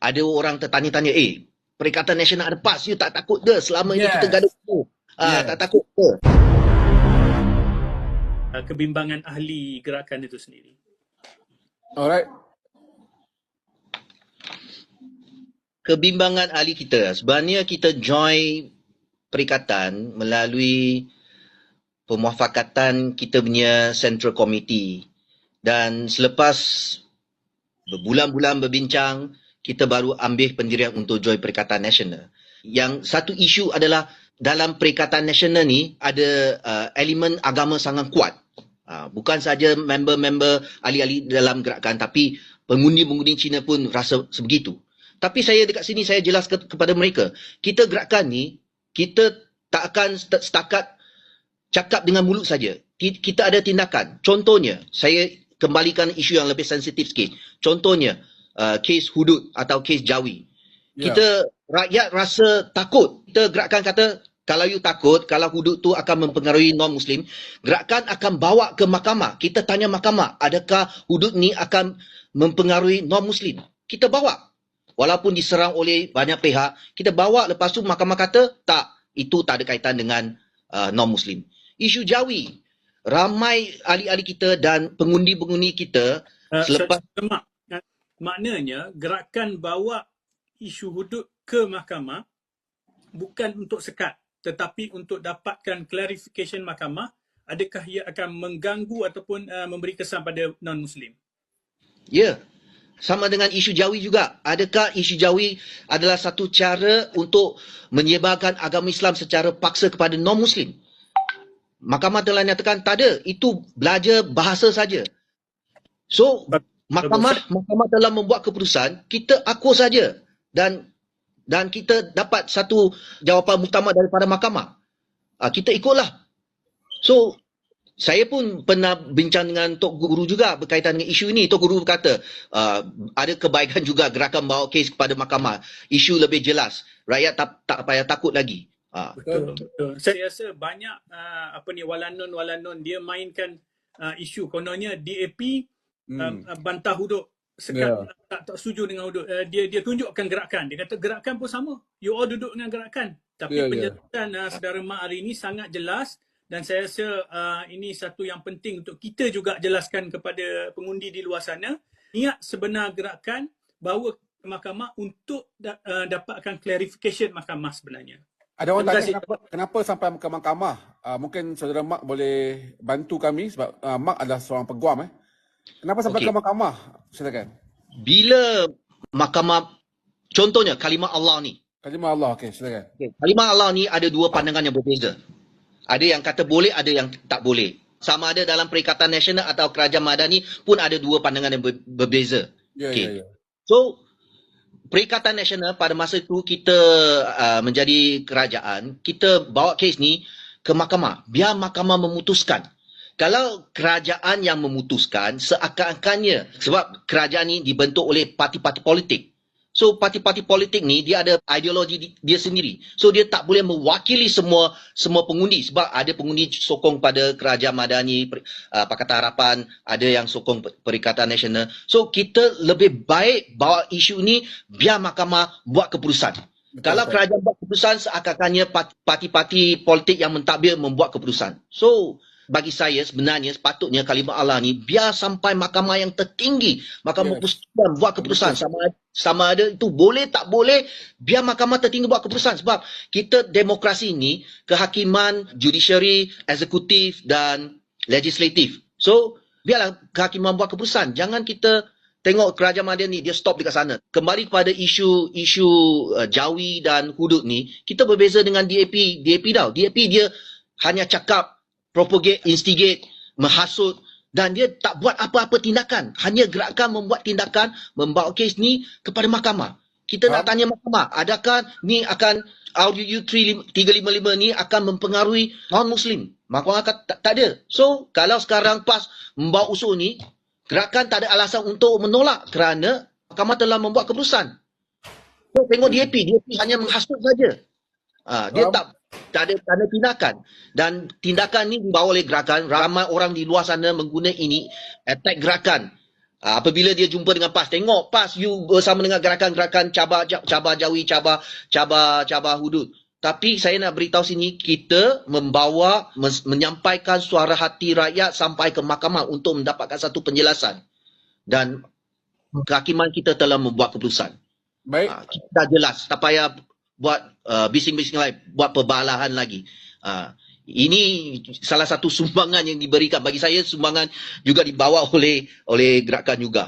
ada orang tertanya-tanya, eh, Perikatan Nasional ada PAS, you tak takut ke selama yes. ini kita gaduh? Ah, yes. tak takut ke? Uh, kebimbangan ahli gerakan itu sendiri. Alright. Kebimbangan ahli kita. Sebenarnya kita join perikatan melalui pemuafakatan kita punya Central Committee. Dan selepas berbulan-bulan berbincang, kita baru ambil pendirian untuk join Perikatan Nasional. Yang satu isu adalah dalam Perikatan Nasional ni ada uh, elemen agama sangat kuat. Uh, bukan saja member-member ahli-ahli dalam gerakan tapi pengundi-pengundi Cina pun rasa sebegitu. Tapi saya dekat sini saya jelas ke- kepada mereka, kita gerakan ni kita tak akan setakat cakap dengan mulut saja. Kita ada tindakan. Contohnya, saya kembalikan isu yang lebih sensitif sikit. Contohnya, uh, kes hudud atau kes jawi. Yeah. Kita rakyat rasa takut. Kita gerakan kata kalau you takut, kalau hudud tu akan mempengaruhi non-Muslim, gerakan akan bawa ke mahkamah. Kita tanya mahkamah, adakah hudud ni akan mempengaruhi non-Muslim? Kita bawa. Walaupun diserang oleh banyak pihak, kita bawa lepas tu mahkamah kata, tak, itu tak ada kaitan dengan uh, non-Muslim. Isu jawi, ramai ahli-ahli kita dan pengundi-pengundi kita uh, selepas... maknanya gerakan bawa isu hudud ke mahkamah bukan untuk sekat tetapi untuk dapatkan clarification mahkamah adakah ia akan mengganggu ataupun uh, memberi kesan pada non muslim ya. Sama dengan isu jawi juga. Adakah isu jawi adalah satu cara untuk menyebarkan agama Islam secara paksa kepada non muslim mahkamah telah nyatakan tak ada. Itu belajar bahasa saja. So mahkamah mahkamah telah membuat keputusan kita aku saja dan dan kita dapat satu jawapan muktamad daripada mahkamah uh, kita ikutlah so saya pun pernah bincang dengan Tok Guru juga berkaitan dengan isu ini. Tok Guru berkata uh, ada kebaikan juga gerakan bawa kes kepada mahkamah. Isu lebih jelas. Rakyat tak, tak payah takut lagi. Uh. Betul, betul. Saya rasa banyak uh, apa ni walanon-walanon dia mainkan uh, isu. Kononnya DAP hmm. uh, bantah hudud sekat yeah. tak, tak setuju dengan hudud uh, dia dia tunjukkan gerakan dia kata gerakan pun sama you all duduk dengan gerakan tapi yeah, ya. penjelasan yeah. Uh, saudara mak hari ini sangat jelas dan saya rasa uh, ini satu yang penting untuk kita juga jelaskan kepada pengundi di luar sana niat sebenar gerakan bawa ke mahkamah untuk da- uh, dapatkan clarification mahkamah sebenarnya ada orang tanya kenapa, kenapa sampai ke mahkamah uh, mungkin saudara mak boleh bantu kami sebab uh, mak adalah seorang peguam eh Kenapa sampai okay. ke mahkamah? Silakan. Bila mahkamah, contohnya kalimah Allah ni. Kalimah Allah, okey silakan. Okay. Kalimah Allah ni ada dua pandangan yang berbeza. Ada yang kata boleh, ada yang tak boleh. Sama ada dalam Perikatan Nasional atau Kerajaan Madani pun ada dua pandangan yang berbeza. Ya, okay. ya, ya. So, Perikatan Nasional pada masa itu kita uh, menjadi kerajaan, kita bawa kes ni ke mahkamah. Biar mahkamah memutuskan kalau kerajaan yang memutuskan seakan-akannya sebab kerajaan ini dibentuk oleh parti-parti politik. So parti-parti politik ni dia ada ideologi dia sendiri. So dia tak boleh mewakili semua semua pengundi sebab ada pengundi sokong pada kerajaan madani uh, Pakatan Harapan, ada yang sokong Perikatan Nasional. So kita lebih baik bawa isu ini biar mahkamah buat keputusan. Betul, Kalau betul. kerajaan buat keputusan seakan-akannya parti-parti politik yang mentadbir membuat keputusan. So bagi saya sebenarnya sepatutnya kalimah Allah ni biar sampai mahkamah yang tertinggi mahkamah yes. persekutuan buat keputusan. Sama sama ada itu boleh tak boleh biar mahkamah tertinggi buat keputusan. Sebab kita demokrasi ini kehakiman judiciary eksekutif dan legislatif. So biarlah kehakiman buat keputusan. Jangan kita tengok kerajaan Madani dia stop dekat sana. Kembali kepada isu isu uh, jawi dan hudud ni kita berbeza dengan DAP DAP tau. DAP dia hanya cakap propagate, instigate, menghasut dan dia tak buat apa-apa tindakan. Hanya gerakan membuat tindakan membawa kes ni kepada mahkamah. Kita ha? nak tanya mahkamah, adakah ni akan RUU 355 ni akan mempengaruhi non-Muslim? Mahkamah kata tak, tak ada. So, kalau sekarang PAS membawa usul ni, gerakan tak ada alasan untuk menolak kerana mahkamah telah membuat keputusan. So, tengok DAP, DAP hanya menghasut saja. Ha, dia ha? tak tak ada, tak ada tindakan dan tindakan ni dibawa oleh gerakan ramai orang di luar sana menggunakan ini attack gerakan Uh, apabila dia jumpa dengan PAS, tengok PAS you bersama dengan gerakan-gerakan cabar cabar jawi, cabar cabar cabar hudud. Tapi saya nak beritahu sini kita membawa menyampaikan suara hati rakyat sampai ke mahkamah untuk mendapatkan satu penjelasan. Dan kehakiman kita telah membuat keputusan. Baik. Uh, kita dah jelas, tak payah buat uh, bising-bising lain, buat perbalahan lagi. Uh, ini salah satu sumbangan yang diberikan bagi saya sumbangan juga dibawa oleh oleh gerakan juga